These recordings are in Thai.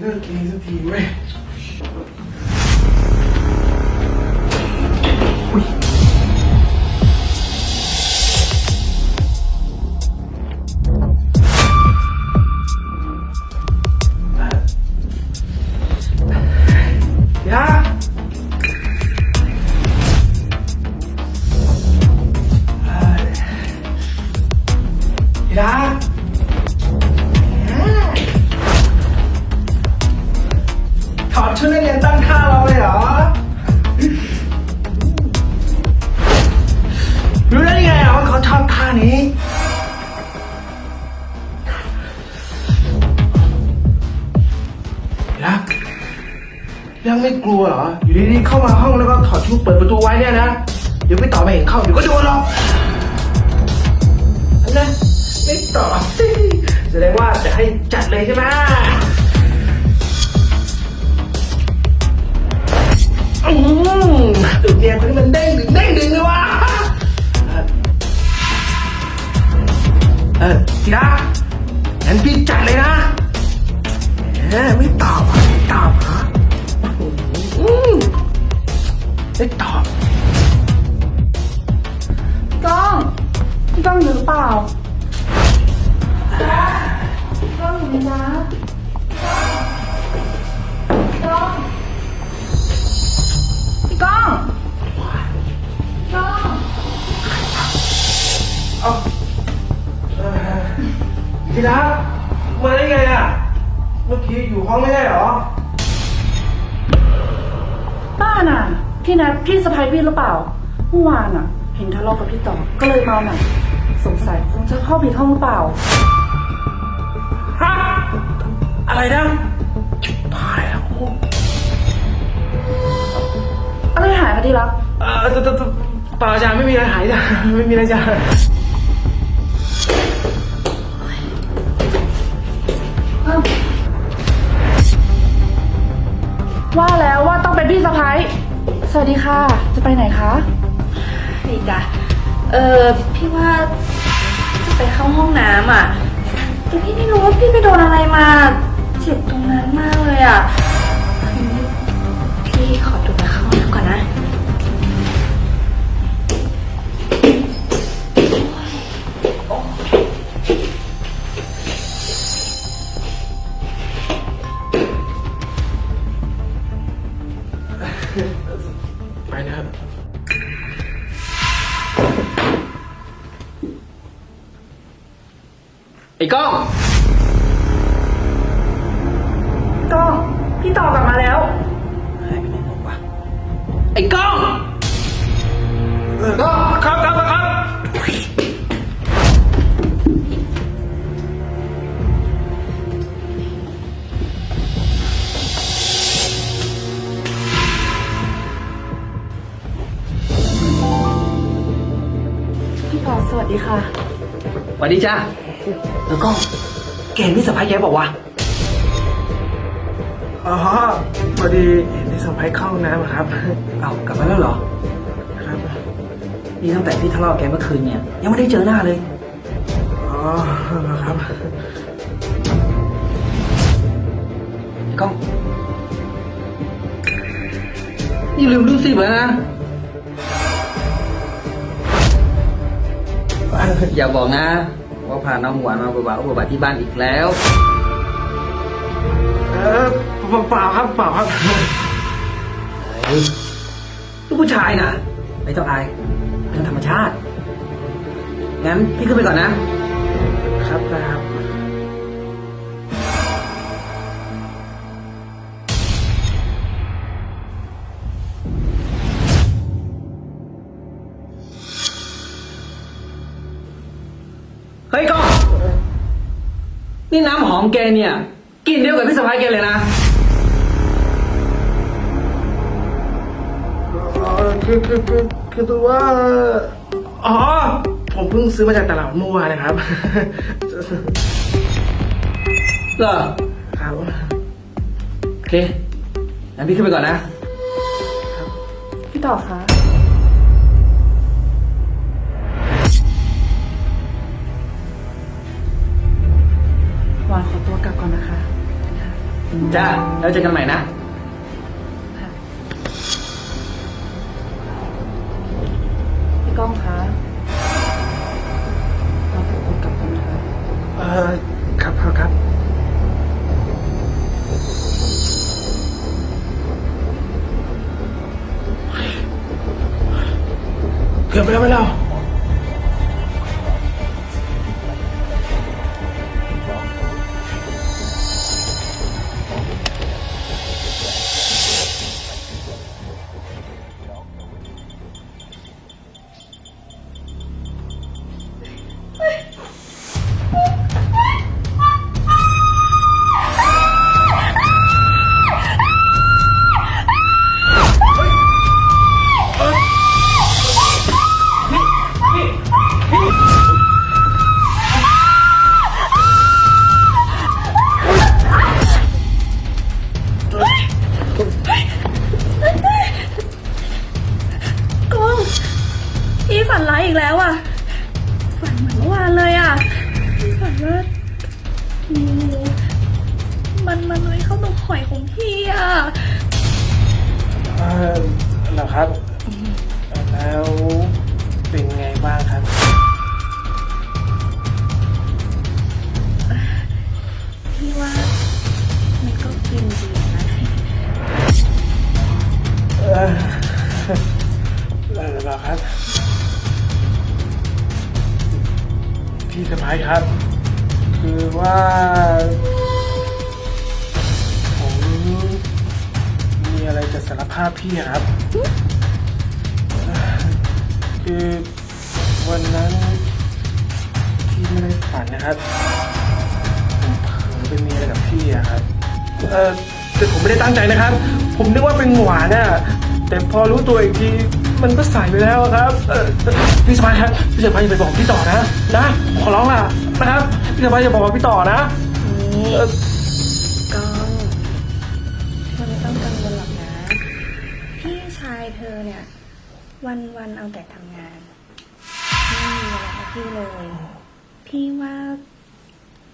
เลิกกินสักทีเว้ยยาเอ้ยยา ยังไม่กลัวเหรอ อยู่ดีๆเข้ามาห้องแล้วก็ถอดชุดเปิดประตูไว้เนี่ยนะ เดี๋ยวไม่ต่อไม่เห็นเข้าเดี๋ยวก็โดนหรอกอันนะไม่ต่อแสดงว่าจะให้จัดเลยใช่ไหมอืมตึกเนียคนนี้มันเด้งดึงเด้งดึงเลยวะเออทีละงั้นพี่จัดเลยนะเออไม่ตอบอะไม่ตอบ ไม่ตอบพี่ก้องพี่ก้องอยู่หรือเปล่าพี่ก้องอยู่ไหมจ๊ะพี่ก้องพี่ก้องพี่ก้องเอาเออทีละ พี่นัดพี่สะพายพี่หรือเปล่าเมื่อวานอะเห็นทะเลาะกับพี่ต่อก็เลยเมาหน่อยสงสัยคงจะเข้าผิดห้องหรือเปล่า ฮะ อะไรนะชิบหายแล้วกูอะไรหายคะที่รักเออแต่แต่แต่เปล่าจ้ะไม่มีอะไรหายจ้ะไม่มีอะไรจ้ะว่าแล้วว่าต้องเป็นพี่สะพ้าย สวัสดีค่ะ จะไปไหนคะนี่จ้ะเออพี่ว่าจะไปเข้าห้องน้ำอะ แต่พี่ไม่รู้ว่าพี่ไปโดนอะไรมา เจ็บตรงนั้นมากเลยอะ ไอ้กล้อง ก็พี่ต่อกลับมาแล้ว หายไปไหนหมดวะไอ้กล้องเออก็ครับครับครับพี่ต่อสวัสดีค่ะ สวัสดีจ้า เออกล้องแกเห็นพี่สะพ้ายแกบอกว่าอ๋อพอดีเห็นพี่สะพ้ายเข้าห้องน้ำอะครับ เอากลับมาแล้วเหรอ ครับ นี่ตั้งแต่ที่ทะเลาะกับแกเมื่อคืนเนี่ย ยังไม่ได้เจอหน้าเลย อ๋อเหรอครับไอ้กล้องนี่ลืมรูปสิบแล้วนะ อย่าบอกนะ ว่าพาน้องหวานมาบ่าวๆบ่าวๆที่บ้านอีกแล้ว เออเปล่าครับเปล่าครับเฮ้ยลูกผู้ชายน่ะ ไม่ต้องอายเรื่องธรรมชาติ งั้นพี่ขึ้นไปก่อนนะ ครับนะครับ เฮ้ยก้องนี่น้ำหอมแกเนี่ยกลินเดียวกับพี่สะพ้ายแกเลยนะเออคือคือคือคือตัวว่า อ๋อ ผมเพิ่งซื้อมาจากตลาดมื่วนนะครับ เหรอ ครับโอเคงั้นพี่ขึ้นไปก่อนนะ พี่ต่อคะ จ้า แล้วเจอกันใหม่นะ พี่ก้องคะเราสองคนกลับกันนะคะ เออครับครับครับ เกือบไปแล้วไปแล้ว หอยของพี่อะเออเหรอครับ แล้วเป็นไงบ้างครับ พี่ว่ามันก็ฟินดีนะเออเหรอครับ พี่สะพ้ายครับ คือว่า อะไรจะสารภาพพี่ครับ คือวันนั้นพี่ไม่ได้ฝันนะครับผมเผลอไปมีอะไรกับพี่อะครับเออแต่ผมไม่ได้ตั้งใจนะครับ ผมนึกว่าเป็นหวานน่ะแต่พอรู้ตัวอีกทีมันก็สายไปแล้วอะครับเออพี่สบายครับพี่สบายอย่าไปบอกพี่ต่อนะนะขอร้องล่ะนะครับพี่สบายอย่าบอกพี่ต่อนะเออายเธอเนี่ย วันวันเอาแต่ทำงานไม่มีเวลาให้พี่เลย พี่ว่า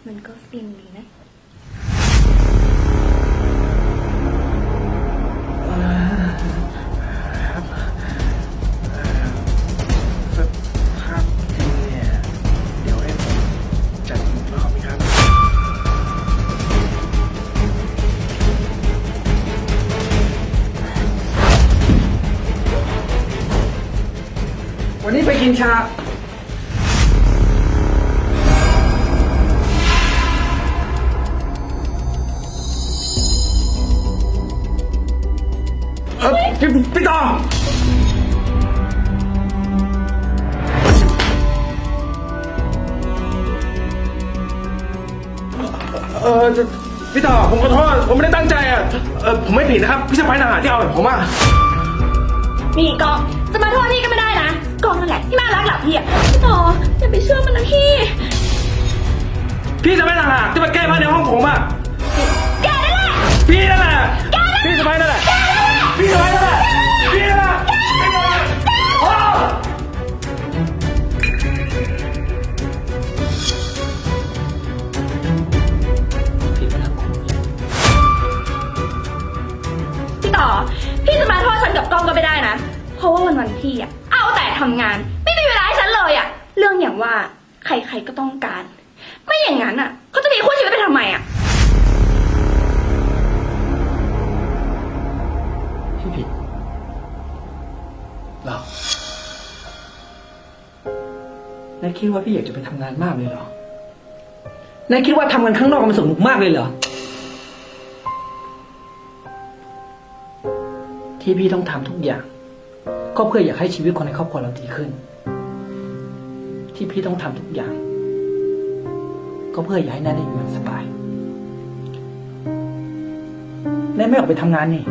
มันก็ฟินดีนะส กินชา เออพี่พี่ต่อเออพี่ต่อผมขอโทษผมไม่ได้ตั้งใจอะเออผมไม่ผิดนะครับ พี่สะพ้ายทหารที่เอาแบบผมอะ นี่กองจะมาโทษพี่ก็ไม่ได้นะ นั่นแหละที่มารักหลับพี่อะพี่ต่ออย่าไปเชื่อมันนะพี่ พี่สะพ้ายทหารที่มาแก้ผ้าในห้องผมอะ แกนั่นแหละพี่นั่นแหละ พี่สะพ้ายนั่นแหละ พี่สะพ้ายนั่นแหละ พี่นั่นแหละพี่นั่นแหละโอ้ผิดไปทั้งคู่เลยพี่ต่อ พี่จะมาโทษฉันกับกองก็ไม่ได้นะ เพราะว่าวันวันๆพี่อะ เอาแต่ทำงาน ไม่มีเวลาให้ฉันเลยอะเรื่องอย่างว่าใครๆก็ต้องการ ไม่อย่างนั้นอะเขาจะมีคู่ชีวิตไปทำไมอะพี่ผิดหรอนายคิดว่าพี่อยากจะไปทำงานมากเลยเหรอนายคิดว่าทำงานข้างนอกมันสนุกมากเลยเหรอ ที่พี่ต้องทำทุกอย่าง ก็เพื่ออยากให้ชีวิตคนในครอบครัวเราดีขึ้น ที่พี่ต้องทำทุกอย่าง ก็เพื่ออยากให้นายได้อยู่อย่างสบายนายไม่ออกไปทำงานนี่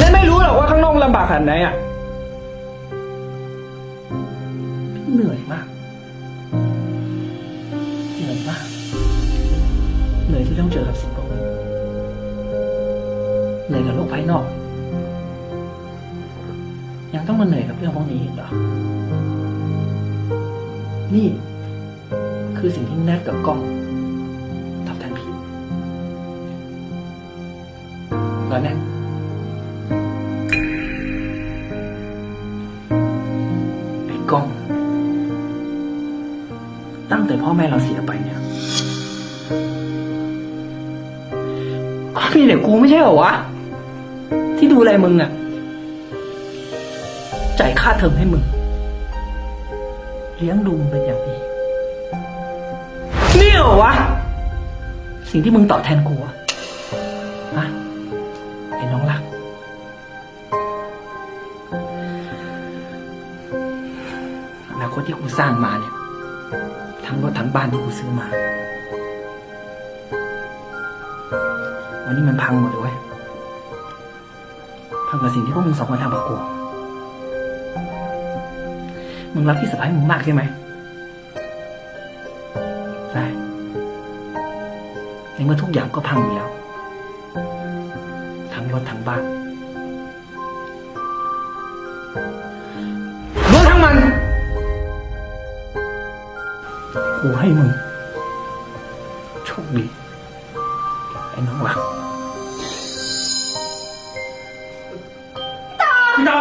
นายไม่รู้หรอกว่าข้างนอกลำบากขนาดไหนอะพี่เหนื่อยมาก เหนื่อยมาก เหนื่อยที่ต้องเจอกับสิ่งพวกนี้เหนื่อยกับโลกภายนอก ยังต้องมาเหนื่อยกับเรื่องพวกนี้อีกเหรอ นี่ คือสิ่งที่แนทกับกล้องทำแทนพี่แล้วเนี่ไอ้กล้อง ตั้งแต่พ่อแม่เราเสียไปเนี่ยก็มีแต่กูไม่ใช่เหรอวะ ที่ดูแลมึงอะจ่าย ค่าเทอมให้มึง เลี้ยงดูมึงเป็นอย่างดีนี่เหรอวะ สิ่งที่มึงตอบแทนกูอะฮะไอ้น้องรัก อนาคตที่กูสร้างมาเนี่ย ทั้งรถทั้งบ้านที่กูซื้อมา วันนี้มันพังหมดเลยเว้ยพังกับสิ่งที่พวกมึงสองคนทำกับกู มึงรักพี่สะพ้ายมึงมากใช่ไหมได้ในเมื่อทุกอย่างก็พังอยู่แล้ว ทั้งรถทั้งบ้านรวมทั้งมันกูให้มึงโชคดีไอ้น้องรักพี่ต่อ